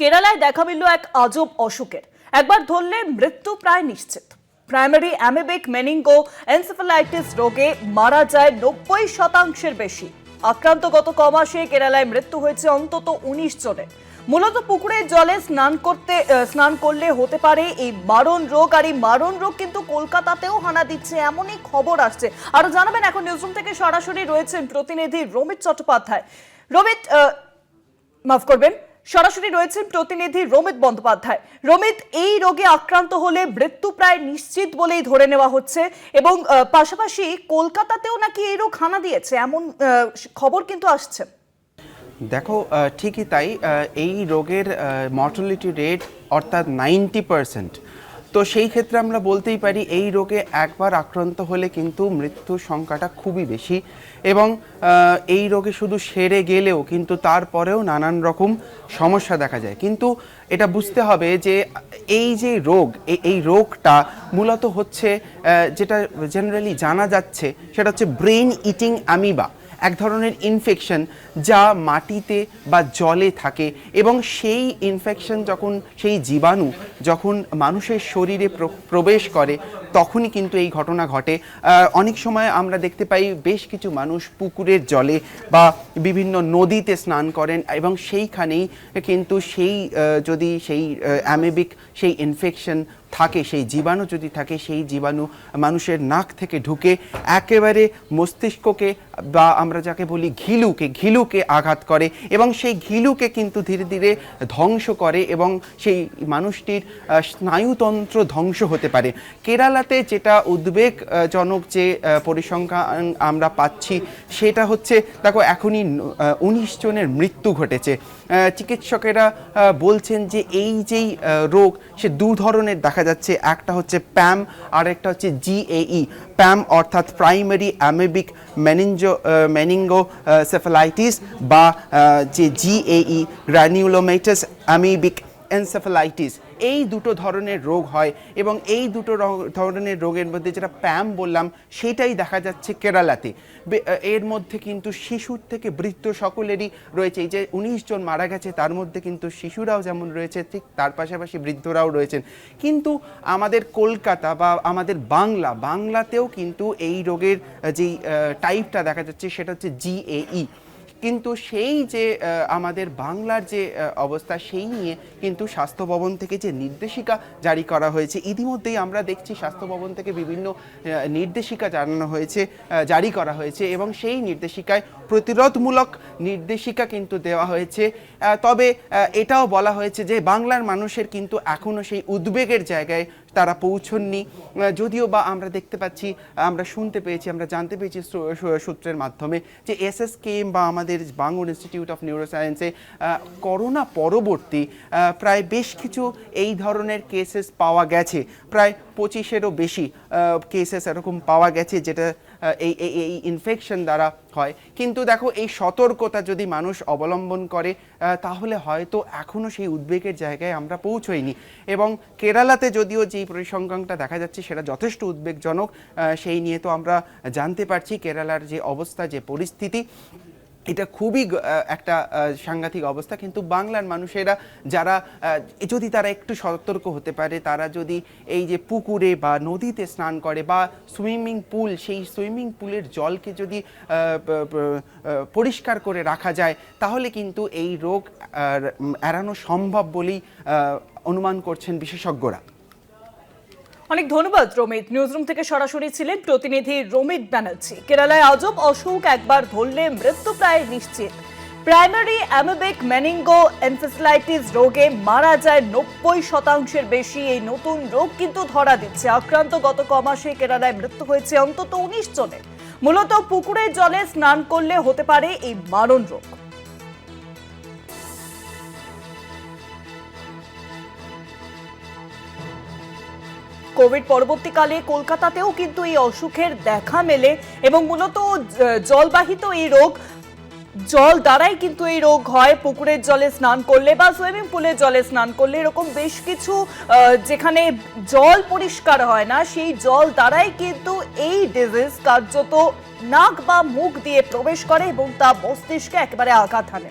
কেরালায় দেখা মিলল এক আজব অসুখের। একবার ধরলে মৃত্যু প্রায় নিশ্চিত। প্রাইমারি অ্যামেবিক মেনিঙ্গো এনসেফালাইটিস রোগে মারা যায় নব্বই শতাংশের বেশি। আক্রান্ত গত কমাসে কেরালায় মৃত্যু হয়েছে অন্তত উনিশ জনের। মূলত পুকুরের জলে স্নান করতে স্নান করলে হতে পারে এই মারণ রোগ, আর এই মারণ রোগ কিন্তু কলকাতাতেও হানা দিচ্ছে, এমনই খবর আসছে। আরও জানাবেন, এখন নিউজরুম থেকে সরাসরি রয়েছেন প্রতিনিধি রমিত চট্টোপাধ্যায়। রমিত মাফ করবেন। সরাসরি রয়েছেন প্রতিনিধি রমিত বন্দ্যোপাধ্যায়। রমিত, এই রোগে আক্রান্ত হলে মৃত্যু প্রায় নিশ্চিত বলেই ধরে নেওয়া হচ্ছে এবং পাশাপাশি কলকাতাতেও নাকি এই রোগ হানা দিয়েছে এমন খবর কিন্তু আসছে। দেখো ঠিকই তাই এই রোগের মর্টালিটি রেট অর্থাৎ নাইনটি পারসেন্ট তো সেই ক্ষেত্রে আমরা বলতেই পারি, এই রোগে একবার আক্রান্ত হলে কিন্তু মৃত্যুর সংখ্যাটা খুবই বেশি এবং এই রোগে শুধু সেরে গেলেও কিন্তু তারপরেও নানান রকম সমস্যা দেখা যায়। কিন্তু এটা বুঝতে হবে যে, এই যে রোগ এই- রোগটা মূলত হচ্ছে যেটা জেনারেলি জানা যাচ্ছে, সেটা হচ্ছে ব্রেন ইটিং অ্যামিবা এক ধরনের ইনফেকশন যা মাটিতে বা জলে থাকে এবং সেই ইনফেকশন যখন, সেই জীবাণু যখন মানুষের শরীরে প্রবেশ করে, তখনই কিন্তু এই ঘটনা ঘটে। অনেক সময় আমরা দেখতে পাই বেশ কিছু মানুষ পুকুরের জলে বা বিভিন্ন নদীতে স্নান করেন এবং সেইখানেই কিন্তু সেই যদি সেই অ্যামেবিক সেই ইনফেকশন থাকে, সেই জীবাণু যদি থাকে, সেই জীবাণু মানুষের নাক থেকে ঢুকে একেবারে মস্তিষ্ককে বা আমরা যাকে বলি ঘিলুকে ঘিলুকে আঘাত করে এবং সেই ঘিলুকে কিন্তু ধীরে ধীরে ধ্বংস করে এবং সেই মানুষটির স্নায়ুতন্ত্র ধ্বংস হতে পারে। কেরালাতে যেটা উদ্বেগজনক যে পরিসংখ্যান আমরা পাচ্ছি, সেটা হচ্ছে, দেখো, এখনই উনিশ জনের মৃত্যু ঘটেছে। চিকিৎসকেরা বলছেন যে এই যেই রোগ, সে দু ধরনের দেখা যাচ্ছে। একটা হচ্ছে প্যাম, আর একটা হচ্ছে জিএই প্যাম অর্থাৎ প্রাইমারি অ্যামেবিক মেনিনজো ম্যানিঙ্গো সেফালাইটিস বা যে জিএই গ্র্যানিউলোমেটাস অ্যামিবিক এনসেফালাইটিস। এই দুটো ধরনের রোগ হয় এবং এই দুটো ধরনের রোগের মধ্যে যেটা প্যাম বললাম, সেটাই দেখা যাচ্ছে কেরালাতে। এর মধ্যে কিন্তু শিশুর থেকে বৃদ্ধ সকলেরই রয়েছে। এই যে উনিশ জন মারা গেছে, তার মধ্যে কিন্তু শিশুরাও যেমন রয়েছে, ঠিক তার পাশাপাশি বৃদ্ধরাও রয়েছেন। কিন্তু আমাদের কলকাতা বা আমাদের বাংলা, বাংলাতেও কিন্তু এই রোগের যেই টাইপটা দেখা যাচ্ছে, সেটা হচ্ছে জিএই কিন্তু সেই যে আমাদের বাংলার যে অবস্থা সেই নিয়ে কিন্তু স্বাস্থ্য ভবন থেকে যে নির্দেশিকা জারি করা হয়েছে, ইতিমধ্যেই আমরা দেখছি স্বাস্থ্য ভবন থেকে বিভিন্ন নির্দেশিকা জানানো হয়েছে জারি করা হয়েছে এবং সেই নির্দেশিকায় প্রতিরোধমূলক নির্দেশিকা কিন্তু দেওয়া হয়েছে। তবে এটাও বলা হয়েছে যে, বাংলার মানুষের কিন্তু এখনও সেই উদ্বেগের জায়গায় তারা পৌঁছননি। যদিও বা আমরা দেখতে পাচ্ছি, আমরা শুনতে পেয়েছি, আমরা জানতে পেরেছি সূত্রের মাধ্যমে যে এসএসকেএম বা আমাদের বাঙুর ইনস্টিটিউট অফ নিউরোসায়েন্সে করোনা পরবর্তী প্রায় বেশ কিছু এই ধরনের কেসেস পাওয়া গেছে। প্রায় পঁচিশেরও বেশি কেসেস এরকম পাওয়া গেছে যেটা এই, এই- ইনফেকশন দ্বারা হয়। কিন্তু দেখো, এই সতর্কতা যদি মানুষ অবলম্বন করে তাহলে হয়তো এখনও সেই উদ্বেগের জায়গায় আমরা পৌঁছইনি। এবং কেরালাতে যদিও যেই পরিসংখ্যানটা দেখা যাচ্ছে, সেটা যথেষ্ট উদ্বেগজনক সেই নিয়ে তো আমরা জানতে পারছি কেরালার যে অবস্থা, যে পরিস্থিতি। এটা খুবই একটা সাংঘাতিক অবস্থা। কিন্তু বাংলার মানুষেরা যারা যদি তারা একটু সতর্ক হতে পারে, তারা যদি এই যে পুকুরে বা নদীতে স্নান করে বা সুইমিং পুল, সেই সুইমিং পুলের জলকে যদি পরিষ্কার করে রাখা যায়, তাহলে কিন্তু এই রোগ এড়ানো সম্ভব বলেই অনুমান করছেন বিশেষজ্ঞরা। অনেক ধন্যবাদ রমিত। নিউজরুম থেকে সরাসরি ছিলেন প্রতিনিধি রমিত ব্যানার্জি। কেরালায় আজব অসুখ একবার ধরলে মৃত্যু প্রায় নিশ্চিত। প্রাইমারি অ্যামোবিক ম্যানিঙ্গো এনফেসিলাইটিস রোগে মারা যায় নব্বই শতাংশের বেশি। এই নতুন রোগ কিন্তু ধরা দিচ্ছে। আক্রান্ত গত কমাসে কেরালায় মৃত্যু হয়েছে অন্তত উনিশ জনের। মূলত পুকুরের জলে স্নান করলে হতে পারে এই মারণ রোগ। কোভিড পরবর্তীকালে কলকাতাতেও কিন্তু এই অসুখের দেখা মেলে এবং মূলত জলবাহিত এই রোগ, জল দ্বারাই কিন্তু এই রোগ হয়। পুকুরের জলে স্নান করলে বা সুইমিং পুলের জলে স্নান করলে এরকম বেশ কিছু যেখানে জল পরিষ্কার হয় না, সেই জল দ্বারাই কিন্তু এই ডিজিজ কার্যত নাক বা মুখ দিয়ে প্রবেশ করে এবং তা মস্তিষ্কে একেবারে আঘাত হানে।